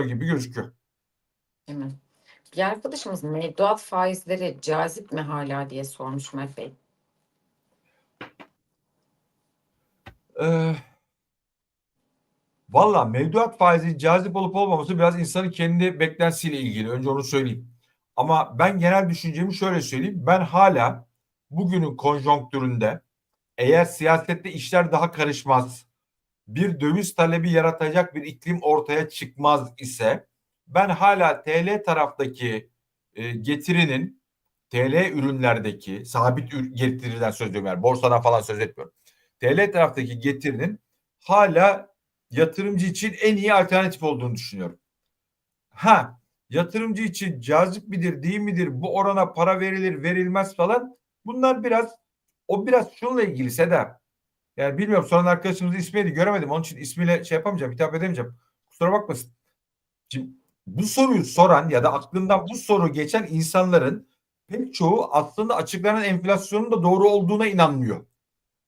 gibi gözüküyor. Değil mi? Bir arkadaşımız mevduat faizleri cazip mi hala diye sormuş Mert Bey. Ee, Valla mevduat faizi cazip olup olmaması biraz insanın kendi beklentisiyle ilgili. Önce onu söyleyeyim. Ama ben genel düşüncemi şöyle söyleyeyim. Ben hala bugünün konjonktüründe eğer siyasette işler daha karışmaz, bir döviz talebi yaratacak bir iklim ortaya çıkmaz ise ben hala TL taraftaki e, getirinin TL ürünlerdeki sabit ür- getiriden söz ediyorum yani borsadan falan söz etmiyorum. TL taraftaki getirinin hala yatırımcı için en iyi alternatif olduğunu düşünüyorum. Ha yatırımcı için cazip midir değil midir bu orana para verilir verilmez falan bunlar biraz o biraz şununla ilgili Seda. Yani bilmiyorum soran arkadaşımızın ismiydi göremedim onun için ismiyle şey yapamayacağım hitap edemeyeceğim. Kusura bakmasın. Şimdi bu soruyu soran ya da aklından bu soru geçen insanların pek çoğu aslında açıklanan enflasyonun da doğru olduğuna inanmıyor.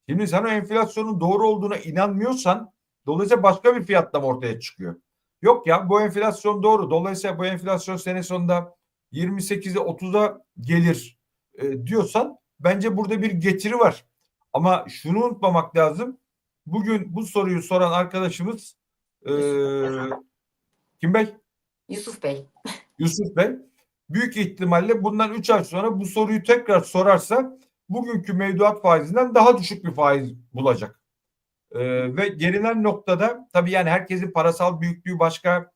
Şimdi sen o enflasyonun doğru olduğuna inanmıyorsan dolayısıyla başka bir fiyatlama ortaya çıkıyor. Yok ya bu enflasyon doğru. Dolayısıyla bu enflasyon sene sonunda 28'e 30'a gelir e, diyorsan bence burada bir getiri var. Ama şunu unutmamak lazım. Bugün bu soruyu soran arkadaşımız e, kim Bey? Yusuf Bey. Yusuf Bey büyük ihtimalle bundan 3 ay sonra bu soruyu tekrar sorarsa bugünkü mevduat faizinden daha düşük bir faiz bulacak. Ee, ve gelinen noktada tabii yani herkesin parasal büyüklüğü başka,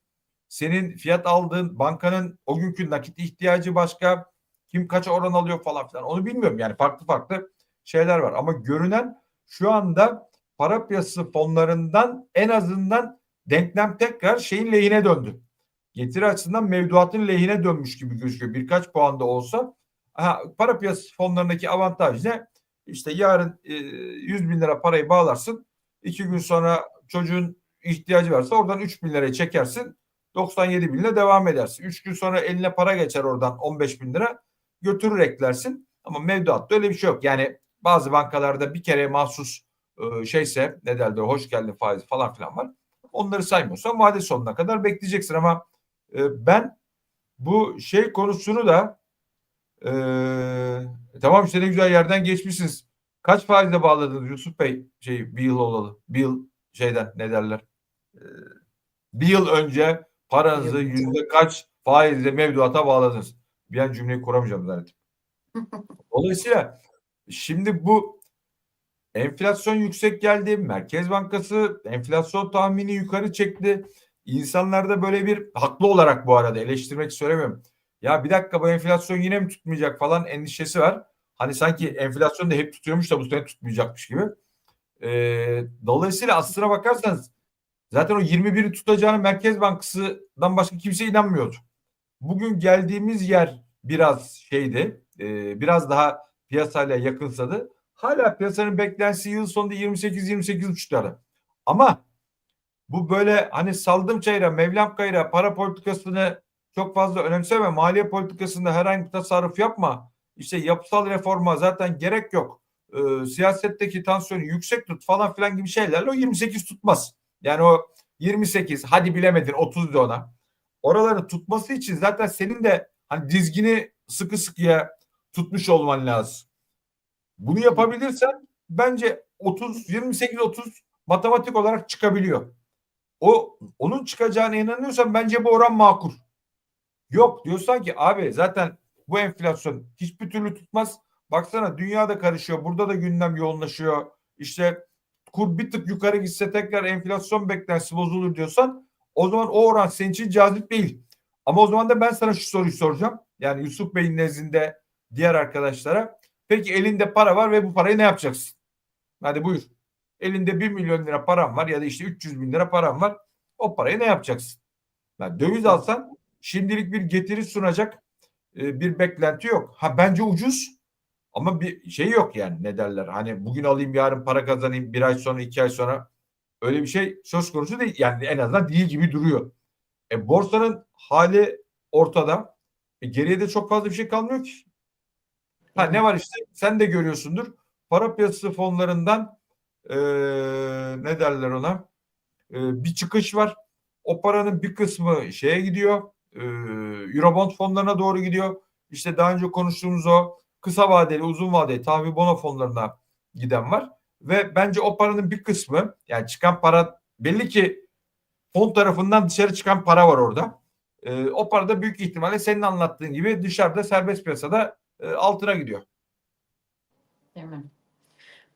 senin fiyat aldığın bankanın o günkü nakit ihtiyacı başka, kim kaç oran alıyor falan filan onu bilmiyorum yani farklı farklı şeyler var ama görünen şu anda para piyasası fonlarından en azından denklem tekrar şeyin lehine döndü getiri açısından mevduatın lehine dönmüş gibi gözüküyor. Birkaç puan da olsa. Ha, para piyasası fonlarındaki avantaj ne? İşte yarın e, 100 bin lira parayı bağlarsın. iki gün sonra çocuğun ihtiyacı varsa oradan 3 bin lirayı çekersin. 97 bin lira devam edersin. 3 gün sonra eline para geçer oradan 15 bin lira götürür eklersin. Ama mevduatta öyle bir şey yok. Yani bazı bankalarda bir kere mahsus e, şeyse ne derler hoş geldin faizi falan filan var. Onları saymıyorsan vade sonuna kadar bekleyeceksin ama e, ben bu şey konusunu da e, tamam işte ne güzel yerden geçmişsiniz. Kaç faizle bağladınız Yusuf Bey şey bir yıl olalı. Bir yıl şeyden ne derler. E, bir yıl önce paranızı yüzde kaç faizle mevduata bağladınız? Bir an cümleyi kuramayacağım zannettim. Dolayısıyla şimdi bu enflasyon yüksek geldi. Merkez Bankası enflasyon tahmini yukarı çekti. İnsanlarda böyle bir haklı olarak bu arada eleştirmek söylemiyorum. Ya bir dakika bu enflasyon yine mi tutmayacak falan endişesi var. Hani sanki enflasyon da hep tutuyormuş da bu sene tutmayacakmış gibi. Ee, dolayısıyla aslına bakarsanız zaten o 21'i tutacağını Merkez Bankası'dan başka kimse inanmıyordu. Bugün geldiğimiz yer biraz şeydi. e, biraz daha piyasayla yakınsadı. Hala piyasanın beklentisi yıl sonunda 28-28,5'lara. Ama bu böyle hani saldım çayıra, Mevlam kayıra para politikasını çok fazla önemseme. Maliye politikasında herhangi bir tasarruf yapma. İşte yapısal reforma zaten gerek yok. Ee, siyasetteki tansiyonu yüksek tut falan filan gibi şeylerle o 28 tutmaz. Yani o 28 hadi bilemedin 30 de ona. Oraları tutması için zaten senin de hani dizgini sıkı sıkıya tutmuş olman lazım. Bunu yapabilirsen bence 30 28 30 matematik olarak çıkabiliyor. O onun çıkacağına inanıyorsan bence bu oran makul. Yok diyorsan ki abi zaten bu enflasyon hiçbir türlü tutmaz. Baksana dünyada karışıyor. Burada da gündem yoğunlaşıyor. İşte kur bir tık yukarı gitse tekrar enflasyon beklentisi bozulur diyorsan o zaman o oran senin için cazip değil. Ama o zaman da ben sana şu soruyu soracağım. Yani Yusuf Bey'in nezdinde diğer arkadaşlara. Peki elinde para var ve bu parayı ne yapacaksın? Hadi buyur. Elinde 1 milyon lira param var ya da işte 300 bin lira param var. O parayı ne yapacaksın? Yani döviz alsan şimdilik bir getiri sunacak e, bir beklenti yok. Ha bence ucuz ama bir şey yok yani ne derler. Hani bugün alayım yarın para kazanayım bir ay sonra iki ay sonra öyle bir şey söz konusu değil. Yani en azından değil gibi duruyor. E, borsanın hali ortada. E, geriye de çok fazla bir şey kalmıyor ki. Ha ne var işte sen de görüyorsundur. Para piyasası fonlarından e, ne derler ona? E, bir çıkış var. O paranın bir kısmı şeye gidiyor. E, Eurobond fonlarına doğru gidiyor. İşte daha önce konuştuğumuz o kısa vadeli, uzun vadeli tahvil bono fonlarına giden var. Ve bence o paranın bir kısmı yani çıkan para belli ki fon tarafından dışarı çıkan para var orada. E, o para da büyük ihtimalle senin anlattığın gibi dışarıda serbest piyasada e, altına gidiyor. Değil?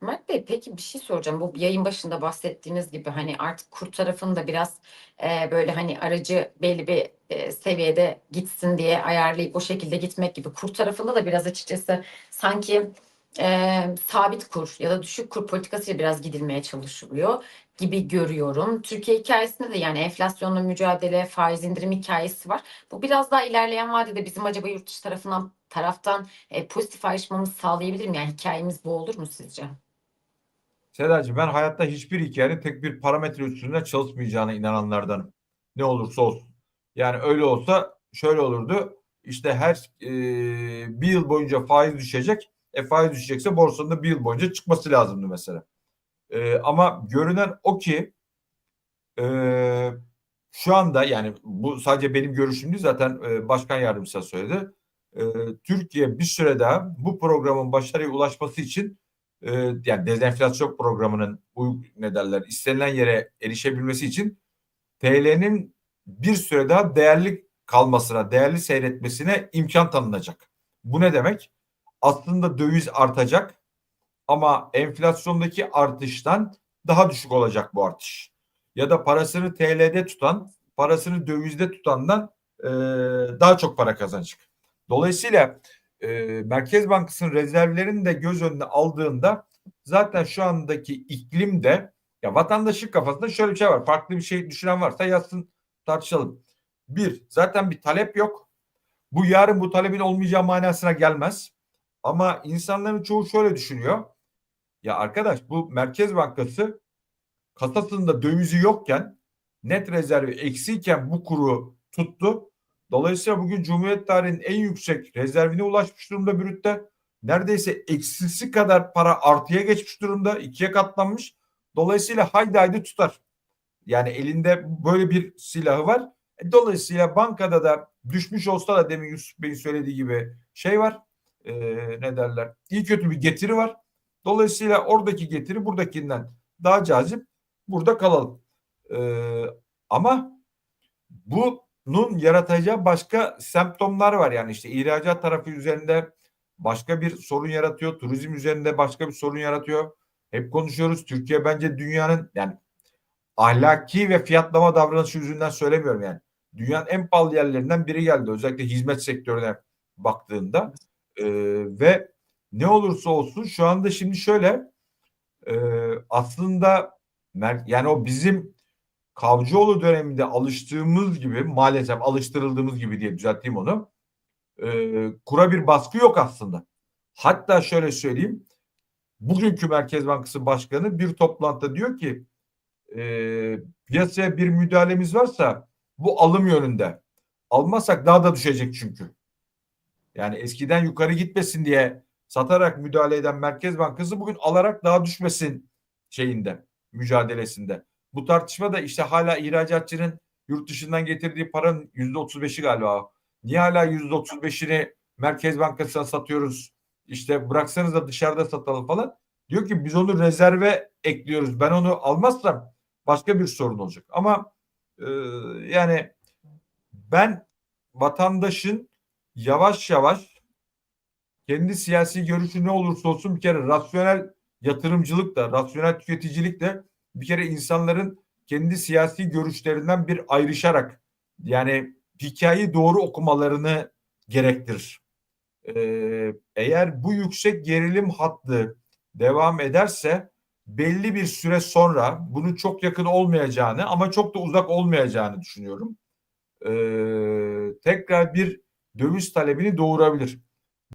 Mert Bey peki bir şey soracağım. Bu yayın başında bahsettiğiniz gibi hani artık kur tarafını da biraz e, böyle hani aracı belli bir e, seviyede gitsin diye ayarlayıp o şekilde gitmek gibi. Kur tarafında da biraz açıkçası sanki e, sabit kur ya da düşük kur politikasıyla biraz gidilmeye çalışılıyor gibi görüyorum. Türkiye hikayesinde de yani enflasyonla mücadele, faiz indirim hikayesi var. Bu biraz daha ilerleyen vadede bizim acaba yurt dışı tarafından taraftan e, pozitif ayrışmamızı sağlayabilir mi? Yani hikayemiz bu olur mu sizce? Sedacığım ben hayatta hiçbir hikayenin tek bir parametre üstünde çalışmayacağına inananlardanım. Ne olursa olsun. Yani öyle olsa şöyle olurdu. İşte her e, bir yıl boyunca faiz düşecek. Faiz düşecekse borsanın da bir yıl boyunca çıkması lazımdı mesela. E, ama görünen o ki e, şu anda yani bu sadece benim görüşüm değil zaten e, başkan yardımcısı söyledi. E, Türkiye bir süre daha bu programın başarıya ulaşması için e, yani dezenflasyon programının bu ne derler istenilen yere erişebilmesi için TL'nin bir süre daha değerli kalmasına, değerli seyretmesine imkan tanınacak. Bu ne demek? Aslında döviz artacak ama enflasyondaki artıştan daha düşük olacak bu artış. Ya da parasını TL'de tutan, parasını dövizde tutandan e, daha çok para kazanacak. Dolayısıyla e, Merkez Bankası'nın rezervlerini de göz önüne aldığında zaten şu andaki iklimde ya vatandaşın kafasında şöyle bir şey var. Farklı bir şey düşünen varsa yazsın tartışalım. Bir, zaten bir talep yok. Bu yarın bu talebin olmayacağı manasına gelmez. Ama insanların çoğu şöyle düşünüyor. Ya arkadaş bu Merkez Bankası kasasında dövizi yokken net rezervi eksiyken bu kuru tuttu. Dolayısıyla bugün Cumhuriyet tarihinin en yüksek rezervine ulaşmış durumda brütte. Neredeyse eksisi kadar para artıya geçmiş durumda. ikiye katlanmış. Dolayısıyla haydi haydi tutar. Yani elinde böyle bir silahı var. E, Dolayısıyla bankada da düşmüş olsa da demin Yusuf Bey'in söylediği gibi şey var. E, ne derler? İyi kötü bir getiri var. Dolayısıyla oradaki getiri buradakinden daha cazip. Burada kalalım. E, ama bunun yaratacağı başka semptomlar var. Yani işte ihracat tarafı üzerinde başka bir sorun yaratıyor. Turizm üzerinde başka bir sorun yaratıyor. Hep konuşuyoruz. Türkiye bence dünyanın yani ahlaki ve fiyatlama davranışı yüzünden söylemiyorum yani. Dünyanın en pahalı yerlerinden biri geldi. Özellikle hizmet sektörüne baktığında. Ee, ve ne olursa olsun şu anda şimdi şöyle e, aslında yani o bizim Kavcıoğlu döneminde alıştığımız gibi maalesef alıştırıldığımız gibi diye düzelteyim onu. E, kura bir baskı yok aslında. Hatta şöyle söyleyeyim. Bugünkü Merkez Bankası Başkanı bir toplantıda diyor ki e, piyasaya bir müdahalemiz varsa bu alım yönünde. Almazsak daha da düşecek çünkü. Yani eskiden yukarı gitmesin diye satarak müdahale eden Merkez Bankası bugün alarak daha düşmesin şeyinde, mücadelesinde. Bu tartışma da işte hala ihracatçının yurt dışından getirdiği paranın yüzde otuz beşi galiba. Niye hala yüzde otuz beşini Merkez Bankası'na satıyoruz? İşte bıraksanız da dışarıda satalım falan. Diyor ki biz onu rezerve ekliyoruz. Ben onu almazsam başka bir sorun olacak. Ama e, yani ben vatandaşın yavaş yavaş kendi siyasi görüşü ne olursa olsun bir kere rasyonel yatırımcılık da, rasyonel tüketicilik de bir kere insanların kendi siyasi görüşlerinden bir ayrışarak yani hikayeyi doğru okumalarını gerektirir. Ee, eğer bu yüksek gerilim hattı devam ederse belli bir süre sonra bunun çok yakın olmayacağını ama çok da uzak olmayacağını düşünüyorum. Ee, tekrar bir döviz talebini doğurabilir.